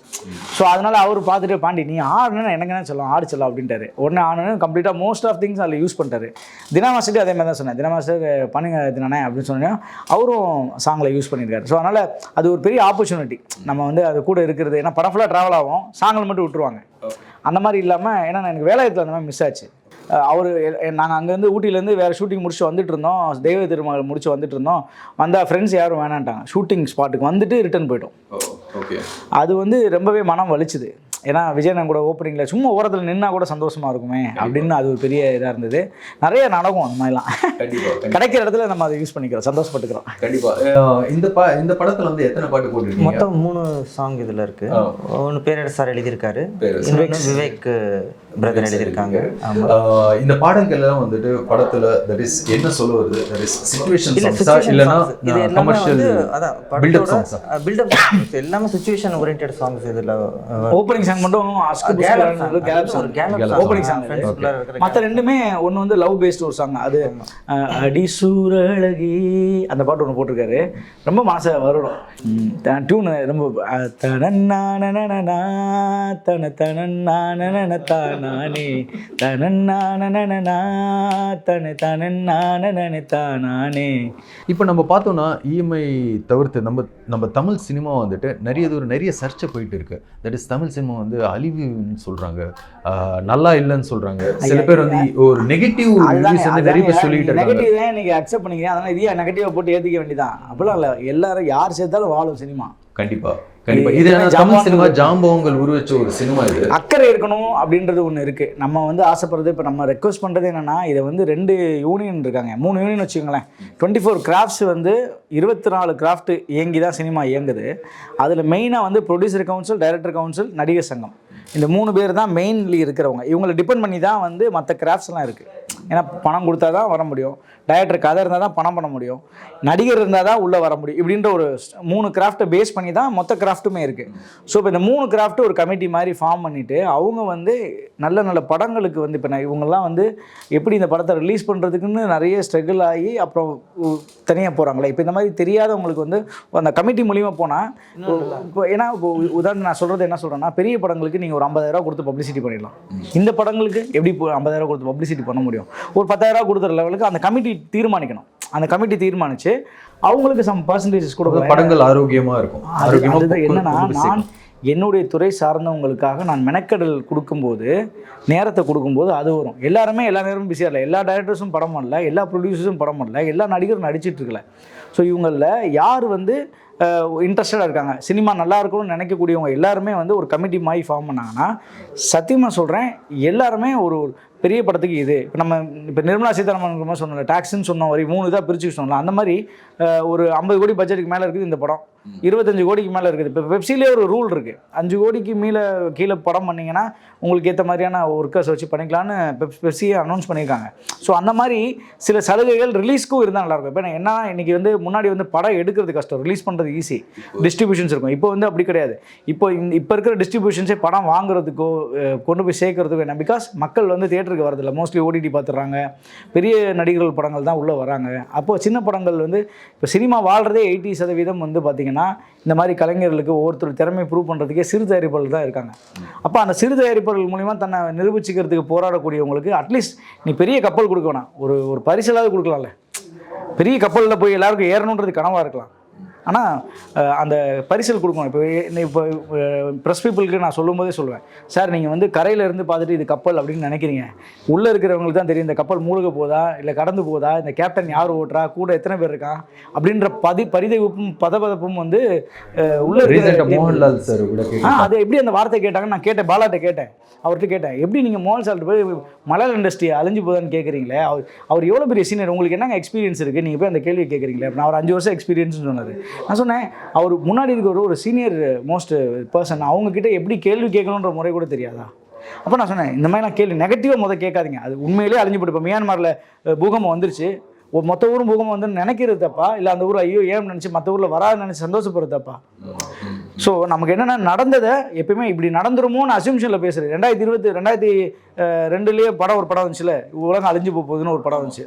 ஸோ அதனால் அவர் பார்த்துட்டு பாண்டி நீ ஆடுனா எனக்கு என்ன சொல்லலாம் ஆடு சொல்லலாம் அப்படின்ட்டாரு. உடனே ஆனு கம்ப்ளீட்டாக மோஸ்ட் ஆஃப் திங்ஸ் அதில் யூஸ் பண்ணிட்டாரு. தினா அதே மாதிரி தான் சொன்னேன். தினா மாஸ்டர் பண்ணுங்க தினானே அப்படின்னு சொன்னேன் அவரும் சாங்கில் யூஸ் பண்ணியிருக்காரு. ஸோ அதனால் அது ஒரு பெரிய ஆப்பர்ச்சுனிட்டி நம்ம வந்து அது கூட இருக்கிறது ஏன்னா படம் ஃபுல்லாக ட்ராவல் ஆகும். சாங்கில் மட்டும் விட்டுருவாங்க. அந்த மாதிரி இல்லாமல் ஏன்னா எனக்கு வேலாயத்தில் அந்த மாதிரி மிஸ் ஆச்சு. அவர் நாங்கள் அங்கேருந்து ஊட்டியிலேருந்து வேறு ஷூட்டிங் முடிச்சு வந்துட்டு இருந்தோம் தெய்வ திருமகள் முடிச்சு வந்துட்டு இருந்தோம் வந்தால் ஃப்ரெண்ட்ஸ் யாரும் வேணான்ட்டாங்க. ஷூட்டிங் ஸ்பாட்டுக்கு வந்துட்டு ரிட்டர்ன் போயிட்டோம். ஓகே அது வந்து ரொம்பவே மனம் வலிச்சுது. ஏன்னா விஜயன் கூட ஓப்பனிங்கில் சும்மா ஓரத்தில் நின்னா கூட சந்தோஷமா இருக்குமே அப்படின்னு அது ஒரு பெரிய இதாக இருந்தது. நிறைய நடக்கும் அந்த மாதிரிலாம். கண்டிப்பா கிடைக்கிற இடத்துல நம்ம அதை யூஸ் பண்ணிக்கிறோம். சந்தோஷப்பட்டுக்கிறோம். கண்டிப்பா. அஹ் இந்த பா இந்த படத்துல வந்து எத்தனை பாட்டு போட்டிருக்கீங்க? மொத்தம் மூணு சாங் இதில் இருக்கு. ஒன்று பேரர் சார் எழுதியிருக்காரு. விவேக் பிரதர் எழுதியிருக்காங்க. இந்த பாடல்கள் எல்லாம் வந்துட்டு படத்துல தட் இஸ் என்ன சொல்ல வருது தட் இஸ் சிச்சுவேஷன் சாங்ஸா situation இல்லனா கமர்ஷியல் அதான் படத்தோட songs. ஆ? பில்டப் எல்லாமே சுச்சுவேஷன் ஓரியன்ட் சாங்ஸ் இதுல ஓப்பனிங் சாங் மட்டும் அஸ்கு கேலப் சாங் ஓப்பனிங் சாங் மற்ற ரெண்டுமே ஒன்று வந்து லவ் பேஸ்ட் ஒரு சாங் அது அடி சூரழகி அந்த பாட்டு ஒன்று போட்டிருக்காரு. ரொம்ப மனசை வருடம். டியூன் ரொம்ப தனன்னானனனனா, தன தனன்னானனன தானானே தனன்னானனனா, தன தனன்னானனன தானானே. இப்போ நம்ம பார்த்தோம்னா இஎம்ஐ தவிர்த்து நம்ம நம்ம தமிழ் சினிமா வந்துட்டு நிறைய தூரம் நிறைய சர்ச்சை போயிட்டு இருக்கு. தட் இஸ் தமிழ் சினிமா வந்து அழிவுன்னு சொல்றாங்க. ஆஹ் நல்லா இல்லைன்னு சொல்றாங்க. சில பேர் வந்து ஒரு நெகட்டிவ் ரிவ்யூஸ் வந்து நிறைய பேர் சொல்லிட்டு இருக்காங்க. நெகட்டிவ் தான் இன்னைக்கு அக்செப்ட் பண்ணிக்கிறேன் அதனால இதையா நெகட்டிவாக போட்டு ஏற்றிக்க வேண்டியதான் அப்படிலாம் இல்லை. எல்லாரும் யார் சேர்த்தாலும் வாழும் சினிமா. கண்டிப்பா. கண்டிப்பா. இது தமிழ் சினிமா ஜாம்பவங்கள் உருவச்ச ஒரு சினிமா இது. அக்கறை இருக்கணும் அப்படின்றது ஒன்று இருக்குது நம்ம வந்து ஆசைப்படுறது இப்போ நம்ம ரெக்வஸ்ட் பண்ணுறது என்னென்னா இதை வந்து ரெண்டு யூனியன் இருக்காங்க. மூணு யூனியன் வச்சுக்கோங்களேன். டுவெண்ட்டி ஃபோர் கிராஃப்ட்ஸ் வந்து இருபத்தி நாலு கிராஃப்ட் இயங்கி தான் சினிமா இயங்குது. அதில் மெயினாக வந்து ப்ரொடியூசர் கவுன்சில் டைரக்டர் கவுன்சில் நடிகர் சங்கம். இந்த மூணு பேர் தான் மெயின்லி இருக்கிறவங்க. இவங்களை டிபெண்ட் பண்ணி தான் வந்து மற்ற கிராஃப்ட்ஸ்லாம் இருக்குது ஏன்னா பணம் கொடுத்தா தான் வர முடியும். டைரக்டர் கதை இருந்தால் தான் பணம் பண்ண முடியும். நடிகர் இருந்தால் தான் உள்ளே வர முடியும். இப்படின்ற ஒரு மூணு கிராஃப்ட்டை பேஸ் பண்ணி தான் மொத்த கிராஃப்ட்டுமே இருக்குது ஸோ இப்போ இந்த மூணு கிராஃப்ட் ஒரு கமிட்டி மாதிரி ஃபார்ம் பண்ணிவிட்டு அவங்க வந்து நல்ல நல்ல படங்களுக்கு வந்து இப்போ நான் இவங்கெல்லாம் வந்து எப்படி இந்த படத்தை ரிலீஸ் பண்ணுறதுக்குன்னு நிறைய ஸ்ட்ரகிள் ஆகி அப்புறம் தனியாக போகிறாங்களே இப்போ இந்த மாதிரி தெரியாதவங்களுக்கு வந்து அந்த கமிட்டி மூலிமா போனால் இப்போ ஏன்னா இப்போ உதாரணம் நான் சொல்கிறது என்ன சொல்கிறேன்னா பெரிய படங்களுக்கு நீங்கள் ஒரு 50000 ரூபா கொடுத்து பப்ளிசிட்டி பண்ணிடலாம். இந்த படங்களுக்கு எப்படி இப்போ 50000 ரூபா கொடுத்து பப்ளிசிட்டி பண்ண முடியும்? ஒரு 10000 ரூபா கொடுக்குற லெவலுக்கு அந்த கமிட்டி தீர்மானிக்கணும். அந்த கமிட்டி தீர்மானிச்சு அவங்களுக்கு சம் பர்சன்டேஜஸ் கொடுக்கலாம் படங்கள் ஆரோக்கியமா இருக்கும். அது- ஆரோக்கியமா அதுதான். கொண்டு- என்னன்னா நான். என்னுடைய துறை சார்ந்தவங்களுக்காக நான் மெனக்கடல் கொடுக்கும்போது நேரத்தை கொடுக்கும்போது அது வரும். எல்லாருமே எல்லா நேரமும் பிஸியாக இல்லை. எல்லா டைரக்டர்ஸும் படம் பண்ணல. எல்லா ப்ரொடியூசர்ஸும் படம் பண்ணல. எல்லா நடிகரும் நடிச்சிட்டு இருக்கல. ஸோ இவங்களில் யார் வந்து இன்ட்ரெஸ்டடாக இருக்காங்க? சினிமா நல்லா இருக்கணும்னு நினைக்கக்கூடியவங்க எல்லாருமே வந்து ஒரு கமிட்டி மாதிரி ஃபார்ம் பண்ணாங்கன்னா சத்தியமாக சொல்கிறேன் எல்லாருமே ஒரு ஒரு பெரிய படத்துக்கு இது. இப்போ நம்ம இப்போ நிர்மலா சீதாராமன் மாதிரி சொன்னோம்ல டாக்ஸ்ன்னு சொன்ன வரி மூணு இதாக பிரிச்சு சொன்னோம்ல அந்த மாதிரி ஒரு ஐம்பது கோடி பட்ஜெட்டுக்கு மேலே இருக்குது இந்த படம். இருபத்தஞ்சு கோடிக்கு மேலே இருக்குது. இப்போ வெப்சிலே ஒரு ரூல் இருக்குது அஞ்சு கோடிக்கு மேலே கீழே படம் பண்ணீங்கன்னா உங்களுக்கு ஏற்ற மாதிரியான ஒர்க்கர்ஸ் வச்சு பண்ணிக்கலான்னு பெப் பெப்சியை அனௌன்ஸ் பண்ணியிருக்காங்க. ஸோ அந்த மாதிரி சில சலுகைகள் ரிலீஸ்க்கும் இருந்தால் நல்லாயிருக்கும் இப்போ என்ன இன்னைக்கு வந்து முன்னாடி வந்து படம் எடுக்கிறது கஷ்டம். ரிலீஸ் பண்ணுறது ஈஸி டிஸ்ட்ரிபியூஷன்ஸ் இருக்கும். இப்போ வந்து அப்படி கிடையாது. இப்போ இப்போ இருக்கிற டிஸ்ட்ரிபியூஷன்ஸே படம் வாங்குறதுக்கோ கொண்டு போய் சேர்க்கறதுக்கோ என்ன? பிகாஸ் மக்கள் வந்து தேட்டருக்கு வரதில்ல. மோஸ்ட்லி ஓடிடி பார்த்துடுறாங்க. பெரிய நடிகர்கள் படங்கள் தான் உள்ளே வராங்க. அப்போது சின்ன படங்கள் வந்து இப்போ சினிமா வாழ்கிறதே எயிட்டி சதவீதம் வந்து பார்த்திங்கன்னா இந்த மாதிரி கலைஞர்களுக்கு ஒவ்வொருத்தர் திறமை ப்ரூவ் பண்ணுறதுக்கே சிறு தயாரிப்பாளர் தான் இருக்காங்க. அப்போ அந்த சிறு தயாரிப்பாளர்கள் மூலிமா தன்னை நிரூபிச்சுக்கிறதுக்கு போராடக்கூடியவங்களுக்கு அட்லீஸ்ட் நீ பெரிய கப்பல் கொடுக்க வேணாம். ஒரு ஒரு பரிசலாவது கொடுக்கலாம்ல. பெரிய கப்பலில் போய் எல்லாருக்கும் ஏறணுன்றது கனவாக இருக்கலாம். ஆனால் அந்த பரிசல் கொடுக்கணும். இப்போ இப்போ ப்ரெஸ் பீப்புளுக்கு நான் சொல்லும்போதே சொல்லுவேன். சார் நீங்கள் வந்து கரையில இருந்து பார்த்துட்டு இது கப்பல் அப்படின்னு நினைக்கிறீங்க. உள்ளே இருக்கிறவங்களுக்கு தான் தெரியும் இந்த கப்பல் மூழ்க போதா? இல்லை கடந்து போதா? இந்த கேப்டன் யார் ஓட்டுறா? கூட எத்தனை பேர் இருக்கான்? அப்படின்ற பதி பரிதவிப்பும் பதபதப்பும் வந்து உள்ள மோகன்லால் சார் ஆ அது எப்படி அந்த வார்த்தை கேட்டாங்கன்னு நான் கேட்டேன் பாலாட்ட கேட்டேன். அவர்கிட்ட கேட்டேன் எப்படி நீங்கள் மோகன் சால்ட் போய் மலையாள இண்டஸ்ட்ரி அழிஞ்சு போதான்னு கேட்குறீங்களே அவர் அவர் எவ்வளோ பெரிய சீனியர் உங்களுக்கு என்னங்க எக்ஸ்பீரியன்ஸ் இருக்குது நீங்கள் போய் அந்த கேள்வி கேட்குறீங்களே நான் ஒரு அஞ்சு வருஷம் எக்ஸ்பீரியன்ஸ்னு சொன்னார். நான் சொன்னேன் அவர் முன்னாடி இருக்கிற ஒரு சீனியர் மோஸ்ட் பர்சன் அவங்கக்கிட்ட எப்படி கேள்வி கேட்கணுன்ற முறை கூட தெரியாதா? அப்போ நான் சொன்னேன் இந்த மாதிரிலாம் கேள்வி நெகட்டிவாக முதல் கேட்காதீங்க. அது உண்மையிலேயே அழிஞ்சு போட்டு இப்போ மியான்மரில் பூகம்பம் வந்துருச்சு. ஒரு மொத்த ஊரும் பூகம்பம் வந்து நினைக்கிறது தப்பா? இல்லை அந்த ஊர் ஐயோ ஏன் நினச்சி மற்ற ஊரில் வராது நினச்சி சந்தோஷப்படுறது தப்பா? ஸோ நமக்கு என்னென்னா நடந்ததை எப்பயுமே இப்படி நடந்துருமோன்னு அசிம்ஷனில் பேசுகிறேன் ரெண்டாயிரத்தி இருபத்தி ரெண்டாயிரத்தி ரெண்டுலேயே படம் ஒரு படம் வந்துச்சுல. உலகம் அழிஞ்சு போகுதுன்னு ஒரு படம் வந்துச்சு.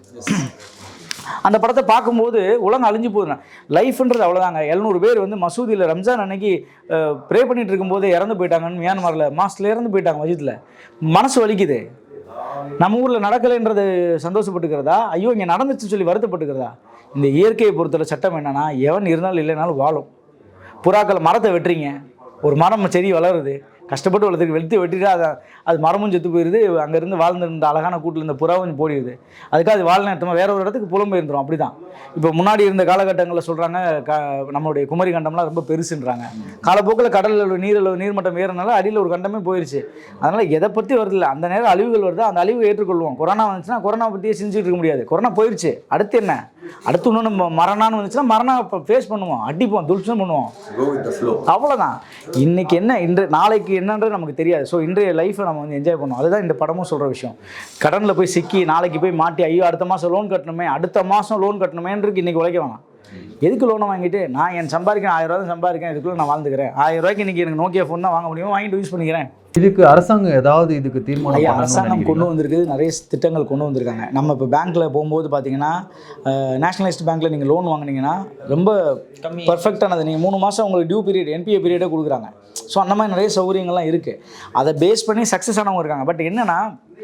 அந்த படத்தை பார்க்கும்போது உலகம் அழிஞ்சு போகுதுண்ணா. லைஃப்ன்றது அவ்வளோதாங்க எழுநூறு பேர் வந்து மசூதியில் ரம்ஜான் அன்னைக்கு ப்ரே பண்ணிட்டு இருக்கும்போது இறந்து போயிட்டாங்கன்னு மியான்மரில் மாசத்தில் இறந்து போயிட்டாங்க மஜித்தில் மனசு வலிக்குது. நம்ம ஊரில் நடக்கலைன்றது சந்தோஷப்பட்டுக்கிறதா? ஐயோ இங்கே நடந்துச்சுன்னு சொல்லி வருத்தப்பட்டுக்கிறதா? இந்த இயற்கையை பொறுத்தவரை சட்டம் என்னன்னா எவன் இருந்தாலும் இல்லைனாலும் வாழும். புறாக்கள் மரத்தை வெட்டுறீங்க. ஒரு மரம் செடி வளருது. கஷ்டப்பட்டு வளர்த்துக்கு வெளுத்து வெட்டிட்டா அது அது மரமும் செத்து போயிடுது அங்கேருந்து வாழ்ந்திருந்த அழகான கூட்டில் இருந்த புறாவும் போயிடுது அதுக்காக அது வாழ் நேரத்தமாக வேற ஒரு இடத்துக்கு புலம்பெயர்ந்துரும் அப்படி தான் இப்போ முன்னாடி இருந்த காலகட்டங்களில் சொல்கிறாங்க க நம்மளுடைய குமரி கண்டம்லாம் ரொம்ப பெருசுன்றாங்க. காலப்போக்கில் கடலில் உள்ள நீரில் நீர்மட்டம் ஏறினால அடியில் ஒரு கண்டமே போயிடுச்சு அதனால் எதை பற்றி வருது இல்லை அந்த நேரம் அழிவுகள் வருது. அந்த அழிவு ஏற்றுக்கொள்வோம். கொரோனா வந்துச்சுன்னா கொரோனா பற்றியே செஞ்சுட்டு இருக்க முடியாது. கொரோனா போயிடுச்சு அடுத்து என்ன? அடுத்து இன்னொன்று மரணான்னு வந்துச்சுன்னா மரணம் ஃபேஸ் பண்ணுவோம். அடிப்போம். துல்சம் பண்ணுவோம். அவ்வளோதான் இன்னைக்கு என்ன? இன்று நாளைக்கு என்னன்றது நமக்கு தெரியாது. ஸோ இன்றைய லைஃப்பை நம்ம வந்து என்ஜாய் பண்ணுவோம் அதுதான் இந்த படமும் சொல்கிற விஷயம். கடனில் போய் சிக்கி நாளைக்கு போய் மாட்டி ஐயோ அடுத்த மாதம் லோன் கட்டணுமே அடுத்த மாதம் லோன் கட்டணுமேன்றது இன்றைக்கி உழைக்க வேணாம். எதுக்கு லோனை வாங்கிட்டு? நான் என் சம்பாதிக்கிறேன் ஆயிரம் ரூபா தான் சம்பாதிக்கிறேன். இதுக்குள்ள நான் வாழ்ந்துக்கிறேன். ஆயிரம் ரூபாய்க்கு இன்னைக்கு எனக்கு நோக்கியா ஃபோன் தான் வாங்க முடியும்? வாங்கிட்டு யூஸ் பண்ணிக்கிறேன். இதுக்கு அரசாங்கம் ஏதாவது இதுக்கு தீர்மானம் அரசாங்கம் கொண்டு? வந்திருக்குது. நிறைய திட்டங்கள் கொண்டு வந்திருக்காங்க. நம்ம இப்போ பேங்க்கில் போகும்போது பார்த்தீங்கன்னா நேஷனலைஸ்ட் பேங்க்கில் நீங்கள் லோன் வாங்குனீங்கன்னா ரொம்ப பர்ஃபெக்டானது நீங்கள் மூணு மாதம் உங்களுக்கு டியூ பீரியட் என்பிஏ பீரியடே கொடுக்குறாங்க. ஸோ அந்த மாதிரி நிறைய சௌகரியங்கள்லாம் இருக்குது அதை பேஸ் பண்ணி சக்ஸஸ் ஆனவங்க இருக்காங்க. பட் என்னென்னா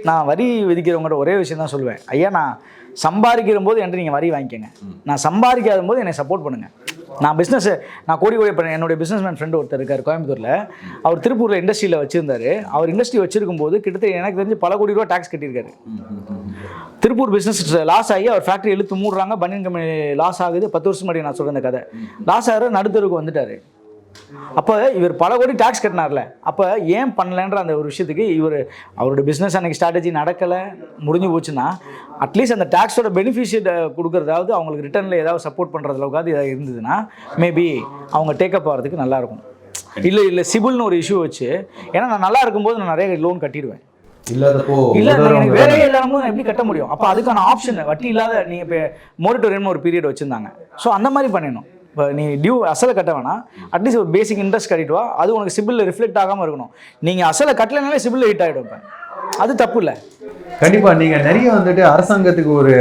நான் வரி விதிக்கிறவங்கள்ட்ட ஒரே விஷயம் தான் சொல்லுவேன். ஐயா நான் சம்பாதிக்கிற போது என்கிட்ட நீங்கள் வரி வாங்கிக்கோங்க. நான் சம்பாதிக்காத போது என்னை சப்போர்ட் பண்ணுங்கள் நான் பிஸ்னஸ் நான் கோடி கோடி பண்ண என்னுடைய பிஸ்னஸ்மேன் ஃப்ரெண்டு ஒருத்தர் இருக்கார் கோயம்புத்தூரில். அவர் திருப்பூரில் இண்டஸ்ட்ரியில் வச்சுருந்தாரு. அவர் இண்டஸ்ட்ரி வச்சிருக்கும் போது கிட்டத்தட்ட எனக்கு தெரிஞ்சு பல கோடி ரூபா டேக்ஸ் கட்டியிருக்காரு. திருப்பூர் பிஸ்னஸ் லாஸ் ஆகி அவர் ஃபேக்ட்ரி இழுத்து மூடுறாங்க. பனியன் கம்பெனி லாஸ் ஆகுது. பத்து வருஷம் முன்னாடி நான் சொல்கிறேன் இந்த கதை. லாஸ் ஆகிற நடுத்தருக்கு வந்துட்டாரு. அப்போ இவர் பல கோடி டாக்ஸ் கட்டினார்ல. அப்போ ஏன் பண்ணலன்ற அந்த ஒரு விஷயத்துக்கு இவர் அவருடைய பிஸ்னஸ் அன்னைக்கு ஸ்ட்ராட்டஜி நடக்கலை முடிஞ்சு போச்சுன்னா அட்லீஸ்ட் அந்த டாக்ஸோட பெனிஃபிஷியட் கொடுக்குறதாவது அவங்களுக்கு ரிட்டர்னில் ஏதாவது சப்போர்ட் பண்ணுறது அளவுக்காவது இருந்ததுன்னா மேபி அவங்க டேக்கப் ஆகிறதுக்கு நல்லாயிருக்கும் இல்லை இல்லை சிபில்னு ஒரு இஷ்யூ வச்சு ஏன்னா நான் நல்லா இருக்கும்போது நான் நிறைய லோன் கட்டிடுவேன். இல்லாதப்போ இல்ல நான் எனக்கு உதவுறவங்க வேலையே இல்லாம நான் எப்படி கட்ட முடியும்? அப்போ அதுக்கான ஆப்ஷன் வட்டி இல்லாத நீங்க இப்போ மோரிட்டோரியம்னு ஒரு பீரியட் வச்சிருந்தாங்க. ஸோ அந்த மாதிரி பண்ணிடணும். இப்போ நீ டியூ அசலை கட்ட வேணாம். அட்லீஸ்ட் ஒரு பேசிக் இன்ட்ரெஸ்ட் கட்டிட்டு வா. அது உனக்கு சிபிலில் ரிஃப்ளெக்ட் ஆகாமல் இருக்கணும். நீங்கள் அசலை கட்டலைனாலே சிபில் ஹிட் ஆகிடும் அது தப்பு இல்லை. கண்டிப்பா நீங்க நிறைய வந்துட்டு அரசாங்கத்துக்கு ஒரு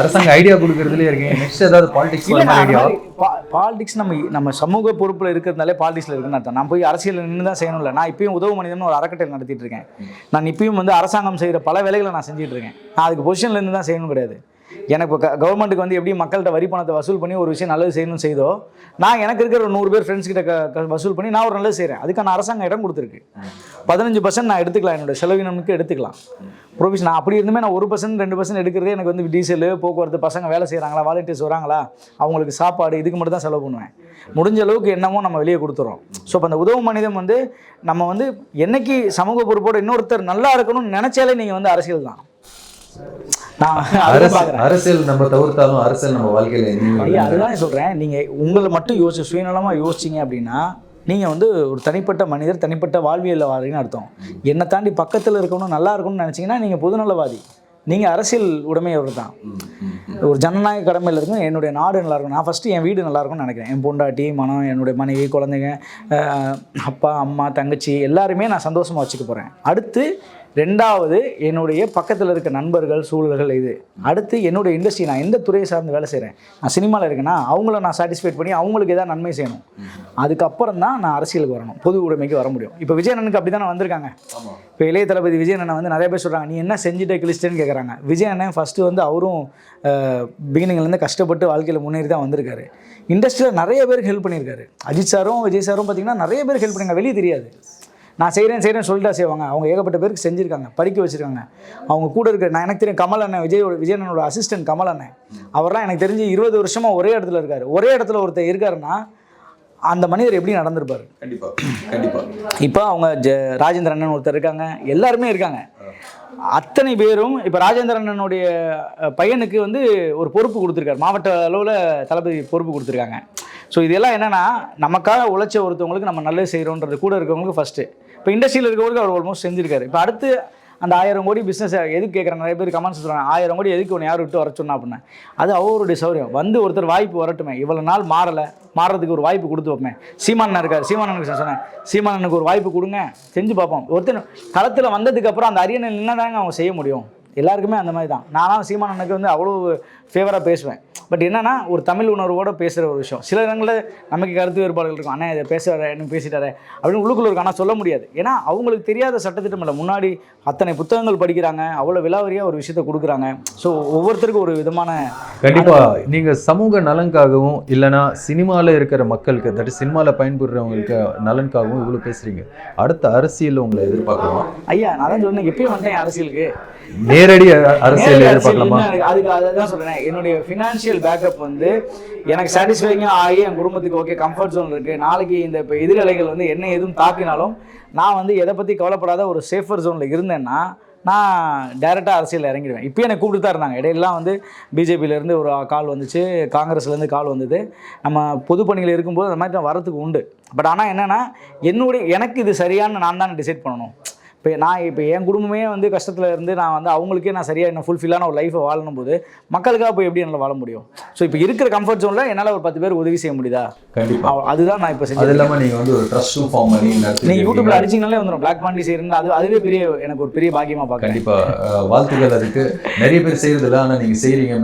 அரசாங்க ஐடியா கொடுக்கறதுலயே இருக்கீங்க. நெக்ஸ்ட் ஏதாவது பாலிடிக்ஸ் பாலிடிக்ஸ் நம்ம நம்ம சமூக பொறுப்பில் இருக்கிறதுனாலே பாலிடிக்ஸில் இருக்குன்னு அர்த்தம். நான் போய் அரசியல் நின்று தான் செய்யணும்ல. நான் இப்பயும் உதவு மனிதன் ஒரு அறக்கட்டளை நடத்திட்டு இருக்கேன். நான் இப்பயும் வந்து அரசாங்கம் செய்கிற பல வேலைகளை நான் செஞ்சுட்டு இருக்கேன். நான் அதுக்கு பொசிஷன்ல இருந்து தான் செய்யணும் கிடையாது. எனக்கு இப்போ கவர்மெண்ட்டுக்கு வந்து எப்படி மக்கள்கிட்ட வரி பணத்தை வசூல் பண்ணி ஒரு விஷயம் நல்லது செய்யணும்னு செய்தோ நான் எனக்கு இருக்கிற ஒரு நூறு பேர் ஃப்ரெண்ட்ஸ் கிட்ட க- வசூல் பண்ணி நான் ஒரு நல்லது செய்கிறேன் அதுக்கான அரசாங்கம் இடம் கொடுத்துருக்கு. பதினஞ்சு பர்சன்ட் நான் எடுத்துக்கலாம். என்னோட செலவினமுக்கு எடுத்துக்கலாம். ப்ரொவிஷன் நான் அப்படி இருந்துமே நான் ஒரு பர்சன்ட் ரெண்டு பர்சன்ட் எடுக்கிறதே எனக்கு வந்து டீசல் போக்குவரத்து பசங்க வேலை செய்கிறாங்களா வாலண்டியர்ஸ் வராங்களா அவங்களுக்கு சாப்பாடு இதுக்கு மட்டும் தான் செலவு பண்ணுவேன். முடிஞ்ச அளவுக்கு என்னமோ நம்ம வெளியே கொடுத்துறோம். ஸோ இப்போ அந்த உதவு மனிதம் வந்து நம்ம வந்து என்னைக்கு சமூக பொறுப்போடு இன்னொருத்தர் நல்லா இருக்கணும்னு நினச்சாலே நீங்கள் வந்து அரசியல் தான் அரசியல் நம்ம தவிர்த்தாலும் அரசியல் நம்ம வாழ்க்கையில அதுதான் சொல்கிறேன் நீங்கள் உங்களை மட்டும் யோசிச்சு சுயநலமாக யோசிச்சிங்க அப்படின்னா நீங்கள் வந்து ஒரு தனிப்பட்ட மனிதர் தனிப்பட்ட வாழ்வியலில் வாழ்றீங்கன்னு அர்த்தம். என்னை தாண்டி பக்கத்தில் இருக்கணும் நல்லா இருக்கணும்னு நினச்சிங்கன்னா நீங்கள் பொதுநலவாதி. நீங்கள் அரசியல் உடைமையவர் தான். ஒரு ஜனநாயக கடமையில் இருக்கும் என்னுடைய நாடு நல்லா இருக்கும் நான் ஃபஸ்ட்டு என் வீடு நல்லா இருக்கும்னு நினைக்கிறேன். என் பொண்டாட்டி மனம் என்னுடைய மனைவி குழந்தைங்க அப்பா அம்மா தங்கச்சி எல்லாருமே நான் சந்தோஷமாக வச்சுக்க போகிறேன் அடுத்து ரெண்டாவது என்னுடைய பக்கத்தில் இருக்க நண்பர்கள் சூழல்கள் இது. அடுத்து என்னுடைய இண்டஸ்ட்ரி நான் எந்த துறையை சார்ந்து வேலை செய்கிறேன் நான் சினிமாவில் இருக்கேன்னா அவங்கள நான் சாட்டிஸ்ஃபைட் பண்ணி அவங்களுக்கு ஏதாவது நன்மை செய்யணும். அதுக்கப்புறம் தான் நான் அரசியலுக்கு வரணும். பொது உடைமைக்கு வர முடியும். இப்போ விஜய் அண்ணனுக்கு அப்படி தானே வந்திருக்காங்க இப்போ இளைய தளபதி விஜய் அண்ணன் வந்து நிறைய பேர் சொல்கிறாங்க நீ என்ன செஞ்சுட்டே கிழிச்சிட்டேன்னு கேட்குறாங்க விஜய் அண்ணன் ஃபஸ்ட்டு வந்து அவரும் பிகினிங்லேருந்து கஷ்டப்பட்டு வாழ்க்கையில் முன்னேறி தான் வந்திருக்காரு. இண்டஸ்ட்ரியில் நிறைய பேருக்கு ஹெல்ப் பண்ணியிருக்காரு. அஜித் சாரும் விஜய் சாரும் பார்த்தீங்கன்னா நிறைய பேருக்கு ஹெல்ப் பண்ணிருக்காங்க வெளியே தெரியாது. நான் செய்கிறேன் செய்கிறேன் சொல்லிட்டா செய்வாங்க. அவங்க ஏகப்பட்ட பேருக்கு செஞ்சுருக்காங்க படிக்க வச்சுருக்காங்க. அவங்க கூட இருக்கிற நான் எனக்கு தெரியும் கமல் அண்ணன் விஜயோட விஜய் அண்ணனோட அசிஸ்டன்ட் கமல் அண்ணன். அவர்லாம் எனக்கு தெரிஞ்சு இருபது வருஷமாக ஒரே இடத்துல இருக்காரு. ஒரே இடத்துல ஒருத்தர் இருக்காருன்னா அந்த மனிதர் எப்படி நடந்திருப்பார்? கண்டிப்பா கண்டிப்பா. இப்போ அவங்க ஜ ராஜேந்திர அண்ணன் ஒருத்தர் இருக்காங்க. எல்லாருமே இருக்காங்க. அத்தனை பேரும் இப்போ ராஜேந்திர அண்ணனுடைய அஹ், பையனுக்கு வந்து ஒரு பொறுப்பு கொடுத்துருக்காரு. மாவட்ட அளவில் தளபதி பொறுப்பு கொடுத்துருக்காங்க. ஸோ இதெல்லாம் என்னென்னா நமக்காக உழைச்ச ஒருத்தவங்களுக்கு நம்ம நல்லது செய்கிறோன்றது கூட இருக்கவங்களுக்கு ஃபஸ்ட்டு இப்போ இண்டஸ்ட்ரியில் இருக்கவருக்கு அவர் ஆல்மோஸ்ட் செஞ்சிருக்காரு. இப்போ அடுத்து அந்த ஆயிரம் கோடி பிஸ்னஸ் எதுக்கு கேட்குறாங்க நிறைய பேர் கமெண்ட்ஸ் சொல்கிறாங்க ஆயிரம் கோடி எதுக்கு ஒன்று யார் விட்டு வர சொன்னா? அப்படின்னா. அது அவருடைய சௌரியம். வந்து ஒருத்தர் வாய்ப்பு வரட்டுமே. இவ்வளோ நாள் மாறலை. மாறதுக்கு ஒரு வாய்ப்பு கொடுத்து வைப்பேன் சீமானன் இருக்கார். சீமானனுக்கு சொன்னேன். சீமானனுக்கு ஒரு வாய்ப்பு கொடுங்க. செஞ்சு பார்ப்போம். ஒருத்தர் களத்தில் வந்ததுக்கப்புறம் அந்த அரியணை தாங்க அவங்க செய்ய முடியும். எல்லாருக்குமே அந்த மாதிரி தான். நானும் சீமானனுக்கு வந்து அவ்வளோ ஃபேவராக பேசுவேன். பட் என்னன்னா ஒரு தமிழ் உணர்வோட பேசுகிற ஒரு விஷயம். சில இடங்களில் நமக்கு கருத்து வேறுபாடுகள் இருக்கும். அண்ணா இதை பேசுவார் எனக்கு பேசிட்டாரு அப்படின்னு உள்ளுக்குள்ள இருக்கும் ஆனால் சொல்ல முடியாது. ஏன்னா அவங்களுக்கு தெரியாத சட்டத்திட்டம் இல்லை. முன்னாடி அத்தனை புத்தகங்கள் படிக்கிறாங்க. அவ்வளோ விலாவரியாக ஒரு விஷயத்தை கொடுக்குறாங்க. ஸோ ஒவ்வொருத்தருக்கும் ஒரு விதமான கண்டிப்பா. நீங்க சமூக நலனுக்காகவும் இல்லைன்னா சினிமால இருக்கிற மக்களுக்கு தட் சினிமால பயன்படுறவங்களுக்கு நலனுக்காகவும் இவ்வளவு பேசுறீங்க. அடுத்த அரசியல்ல உங்களை எதிர்பார்க்கலாம் ஐயா நான் தான் சொன்னேன். எப்பயும் வந்தேன் அரசியலுக்கு. நேரடி அரசியல் எதிர்பார்க்கலாமா? என்ன? அதுக்கு அதை தான் சொல்றேன். என்னுடைய ஃபினான்ஷியல் பேக்கப் வந்து எனக்கு சாட்டிஸ்ஃபைங்காக ஆகி என் குடும்பத்துக்கு ஓகே கம்ஃபர்ட் ஜோன் இருக்கு. நாளைக்கு இந்த இப்போ எதிரலைகள் வந்து என்ன எதுவும் தாக்கினாலும் நான் வந்து எதை பற்றி கவலைப்படாத ஒரு சேஃபர் ஜோனில் இருந்தேன்னா நான் டைரெக்டாக அரசியல் இறங்கிடுவேன். இப்போ எனக்கு கூப்பிட்டு தான் இருந்தாங்க. இடையெல்லாம் வந்து பிஜேபியிலேருந்து ஒரு கால் வந்துச்சு. காங்கிரஸ்லேருந்து கால் வந்தது. நம்ம பொது பணிகள் இருக்கும்போது அந்த மாதிரி நான் வரத்துக்கு உண்டு. பட் ஆனால் என்னென்னா என்னுடைய எனக்கு இது சரியான்னு நான் தான் டிசைட் பண்ணணும். இப்போ நான் இப்போ என் குடும்பமே வந்து கஷ்டத்தில் இருந்து நான் வந்து அவங்களுக்கே நான் சரியாக என்ன ஃபுல்ஃபில்லான ஒரு லைஃப்பை வாழணும் போது மக்களுக்காக போய் எப்படி என்னால் வாழ முடியும்? ஸோ இப்போ இருக்கிற கம்ஃபர்ட் ஜோனில் என்னால் ஒரு பத்து பேர் உதவி செய்ய முடியுதா? கண்டிப்பா. அவ- அதுதான் நான் இப்போ அது செஞ்சேன் இல்லாம நீங்க வந்து ஒரு ட்ரஸ்டும் ஃபார்ம் பண்ணி நீங்கள் இருக்கீங்க. அடிச்சிங்கனாலே வந்துடும் பிளாக் பாண்டி செய்யறது அது அதுவே பெரிய எனக்கு ஒரு பெரிய பாக்கியமாக பார்க்குறேன். கண்டிப்பா. அஹ், வாழ்த்துக்கள் அதுக்கு. நிறைய பேர் செய்யறது இல்லை ஆனா நீங்க செய்றீங்க